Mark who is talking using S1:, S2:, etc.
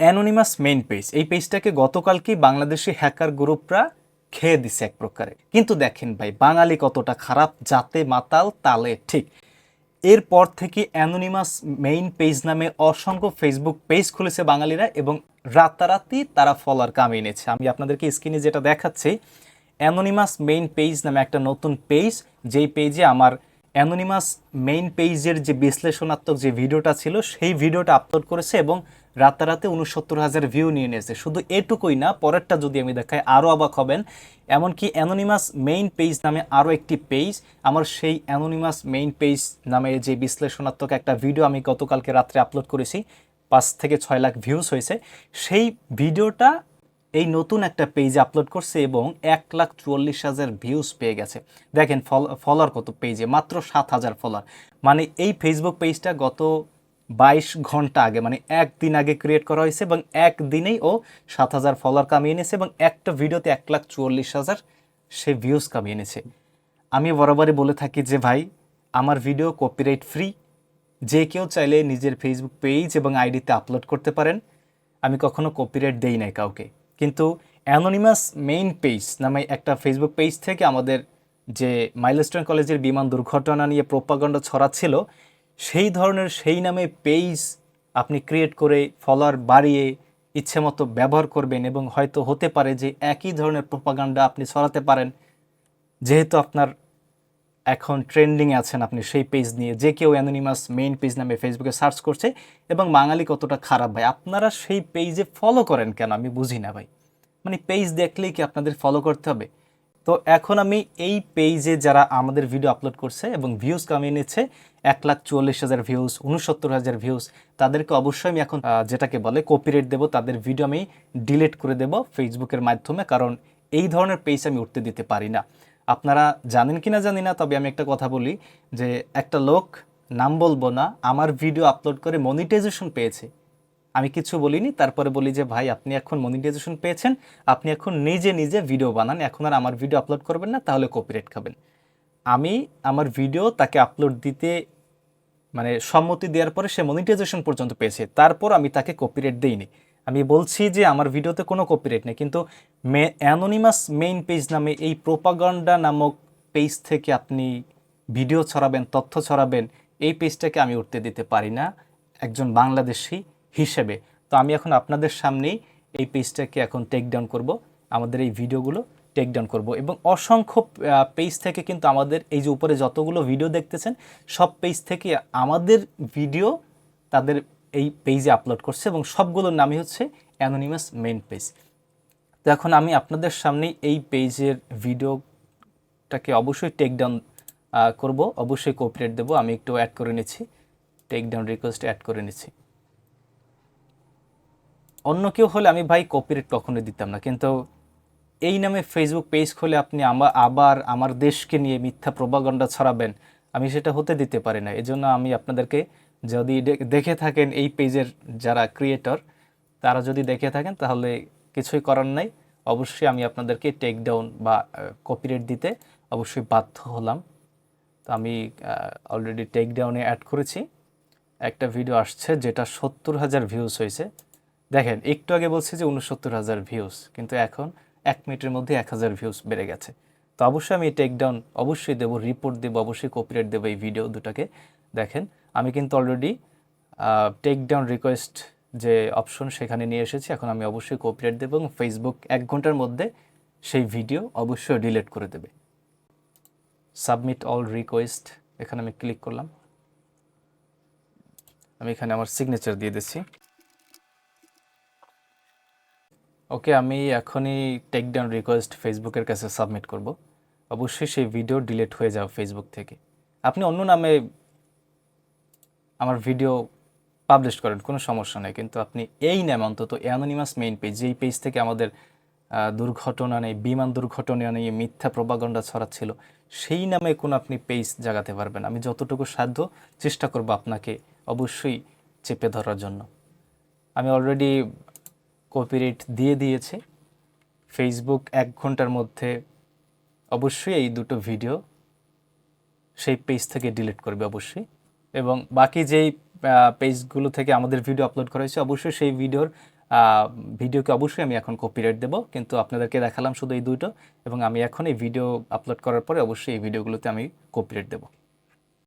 S1: Anonymous main page এই পেজটাকে গতকালকেই বাংলাদেশি হ্যাকার গ্রুপরা খেয়ে দিছে এক প্রকারে। কিন্তু দেখেন ভাই, বাঙালি কতটা খারাপ, জাতে, মাতাল, তালে, ঠিক। এরপর থেকে অ্যানোনিমাস মেইন পেজ নামে অসংখ্য ফেসবুক পেজ খুলেছে বাঙালিরা এবং রাতারাতি তারা ফলার কামিয়ে নিয়েছে আমি আপনাদেরকে স্ক্রিনে যেটা দেখাচ্ছি অ্যানোনিমাস মেইন পেজ নামে একটা নতুন পেজ যেই পেজে আমার অ্যানোনিমাস মেইন পেজের যে বিশ্লেষণাত্মক যে ভিডিওটা ছিল, সেই ভিডিওটা আপলোড করেছে এবং রাতারাতি উনসত্তর হাজার ভিউ নিয়ে নিয়েছে। শুধু এটুকুই না, পরেরটা যদি আমি দেখাই আরও অবাক হবেন। এমনকি অ্যানোনিমাস মেইন পেজ নামে আরও একটি পেজ আমার সেই অ্যানোনিমাস মেইন পেজ নামে যে বিশ্লেষণাত্মক একটা ভিডিও আমি গতকালকে রাত্রে আপলোড করেছি, পাঁচ থেকে ছয় লাখ ভিউজ হয়েছে। সেই ভিডিওটা এই নতুন একটা পেজে আপলোড করছে এবং এক লাখ চুয়াল্লিশ হাজার ভিউজ পেয়ে গেছে। দেখেন ফলোয়ার কত পেজে মাত্র সাত হাজার ফলোয়ার মানে এই ফেসবুক পেজটা গত বাইশ ঘণ্টা আগে মানে একদিন আগে ক্রিয়েট করা হয়েছে এবং একদিনেই ও সাত হাজার ফলোয়ার কামিয়ে এনেছে এবং একটা ভিডিওতে এক লাখ চুয়াল্লিশ হাজার সে ভিউজ কামিয়ে এনেছে আমি বরাবরই বলে থাকি যে ভাই, আমার ভিডিও কপিরাইট ফ্রি যে কেউ চাইলে নিজের ফেসবুক পেজ এবং আইডিতে আপলোড করতে পারেন। আমি কখনো কপিরাইট দেই নাই কাউকে। কিন্তু অ্যানোনিমাস মেইন পেজ নামে একটা ফেসবুক পেজ থেকে আমাদের যে মাইলস্টোন কলেজের বিমান দুর্ঘটনা নিয়ে প্রোপাগণ্ড ছড়াচ্ছিল, সেই ধরনের সেই নামে পেজ আপনি ক্রিয়েট করে ফলোয়ার বাড়িয়ে ইচ্ছে মতো ব্যবহার করবেন এবং হয়তো হতে পারে যে একই ধরনের প্রোপাগান্ডা আপনি ছড়াতে পারেন। যেহেতু আপনার এখন ট্রেন্ডিংয়ে আছেন আপনি সেই পেজ নিয়ে। যে কেউ অ্যানোনিমাস মেইন পেজ নামে ফেসবুকে সার্চ করছে এবং বাঙালি কতটা খারাপ ভাই? আপনারা সেই পেজে ফলো করেন কেন? আমি বুঝি না ভাই। মানে পেজ দেখলেই কি আপনাদের ফলো করতে হবে? তো এখন আমি এই পেজে যারা আমাদের ভিডিও আপলোড করছে এবং ভিউজ কামিয়ে নিচ্ছে, এক লাখ চুয়াল্লিশ হাজার ভিউজ উনসত্তর হাজার ভিউজ তাদেরকে অবশ্যই আমি এখন যেটাকে বলে কপিরেট দেবো। তাদের ভিডিও আমি ডিলিট করে দেব ফেসবুকের মাধ্যমে, কারণ এই ধরনের পেজ আমি উঠতে দিতে পারি না। আপনারা জানেন কি না জানি না, তবে আমি একটা কথা বলি যে একটা লোক নাম বলব না, আমার ভিডিও আপলোড করে মনিটাইজেশন পেয়েছে। আমি কিছু বলিনি, তারপরে বলি যে, ভাই, আপনি এখন মনিটাইজেশন পেয়েছেন, আপনি এখন নিজে নিজে ভিডিও বানান, এখন আর আমার ভিডিও আপলোড করবেন না, তাহলে কপিরাইট খাবেন। আমি আমার ভিডিও তাকে আপলোড দিতে মানে সম্মতি দেওয়ার পরে সে মনিটাইজেশন পর্যন্ত পেয়েছে, তারপর আমি তাকে কপিরাইট দেইনি। আমি বলছি যে আমার ভিডিওতে কোনো কপিরাইট নেই, কিন্তু মে অ্যানোনিমাস মেইন পেজ নামে এই প্রোপাগান্ডা নামক পেজ থেকে আপনি ভিডিও ছড়াবেন, তথ্য ছড়াবেন, এই পেজটাকে আমি উঠতে দিতে পারি না একজন বাংলাদেশি হিসেবে। তো আমি এখন আপনাদের সামনেই এই পেজটাকে এখন টেক ডাউন করব, আমাদের এই ভিডিওগুলো টেক ডাউন করব এবং অসংখ্য পেজ থেকে কিন্তু আমাদের এই যে উপরে যতগুলো ভিডিও দেখতেছেন, সব পেজ থেকে আমাদের ভিডিও তাদের এই পেজে আপলোড করছে এবং সবগুলোর নামই হচ্ছে অ্যানোনিমাস মেইন পেজ তো এখন আমি আপনাদের সামনেই এই পেজের ভিডিওটাকে অবশ্যই টেক ডাউন করব। অবশ্যই কোঅপারেট দেবো। আমি একটু অ্যাড করে নিচ্ছি। টেক ডাউন রিকোয়েস্ট অ্যাড করে নিচ্ছি। অন্য কেউ হলে আমি ভাই কপিরাইট কখনোই দিতাম না। কিন্তু এই নামে ফেসবুক পেজ খুলে আপনি আমা- আবার আমার দেশকে নিয়ে মিথ্যা প্রবাগণ্ডা ছড়াবেন, আমি সেটা হতে দিতে পারি না। এজন্য আমি আপনাদেরকে যদি দেখে থাকেন এই পেজের যারা ক্রিয়েটর তারা যদি দেখে থাকেন, তাহলে কিছুই করার নাই। অবশ্যই আমি আপনাদেরকে টেক ডাউন বা কপিরাইট দিতে অবশ্যই বাধ্য হলাম। তো আমি অলরেডি টেক ডাউনে অ্যাড করেছি। একটা ভিডিও আসছে যেটা সত্তর হাজার ভিউজ হয়েছে। দেখেন, একটু আগে বলছি যে উনসত্তর হাজার ভিউজ কিন্তু এখন এক মিনিটের মধ্যে এক হাজার ভিউজ বেড়ে গেছে। তো অবশ্যই আমি টেক ডাউন অবশ্যই দেবো রিপোর্ট দেবো, অবশ্যই কপিরাইট দেবো এই ভিডিও দুটাকে। দেখেন আমি কিন্তু অলরেডি টেক ডাউন রিকোয়েস্ট যে অপশন সেখানে নিয়ে এসেছি। এখন আমি অবশ্যই কপিরাইট দেবো এবং ফেসবুক এক ঘণ্টার মধ্যে সেই ভিডিও অবশ্যই ডিলিট করে দেবে। সাবমিট অল রিকোয়েস্ট এখানে আমি ক্লিক করলাম। আমি এখানে আমার সিগনেচার দিয়ে দিচ্ছি। ওকে, আমি এখনই টেক ডাউন রিকোয়েস্ট ফেসবুকের কাছে সাবমিট করব। অবশ্যই সেই ভিডিও ডিলিট হয়ে যাও ফেসবুক থেকে। আপনি অন্য নামে আমার ভিডিও পাবলিশ করেন, কোনো সমস্যা নেই। কিন্তু আপনি এই নামে অন্তত অ্যানোনিমাস মেইন পেজ যেই পেজ থেকে আমাদের দুর্ঘটনা নেই, বিমান দুর্ঘটনা নিয়ে মিথ্যা প্রবাগণ্ডা ছড়াচ্ছিল, সেই নামে কোনো আপনি পেজ জাগাতে পারবেন। আমি যতটুকু সাধ্য চেষ্টা করব আপনাকে অবশ্যই চেপে ধরার জন্য। আমি অলরেডি কপিরাইট দিয়ে দিয়েছি। ফেসবুক এক ঘণ্টার মধ্যে অবশ্যই এই দুটো ভিডিও সেই পেজ থেকে ডিলিট করবে অবশ্যই। এবং বাকি যেই পেজগুলো থেকে আমাদের ভিডিও আপলোড করা হয়েছে, অবশ্যই সেই ভিডিওর ভিডিওকে অবশ্যই আমি এখন কপিরাইট দেবো। কিন্তু আপনাদেরকে দেখালাম শুধু এই দুটো এবং আমি এখন এই ভিডিও আপলোড করার পরে অবশ্যই এই ভিডিওগুলোতে আমি কপিরাইট দেবো।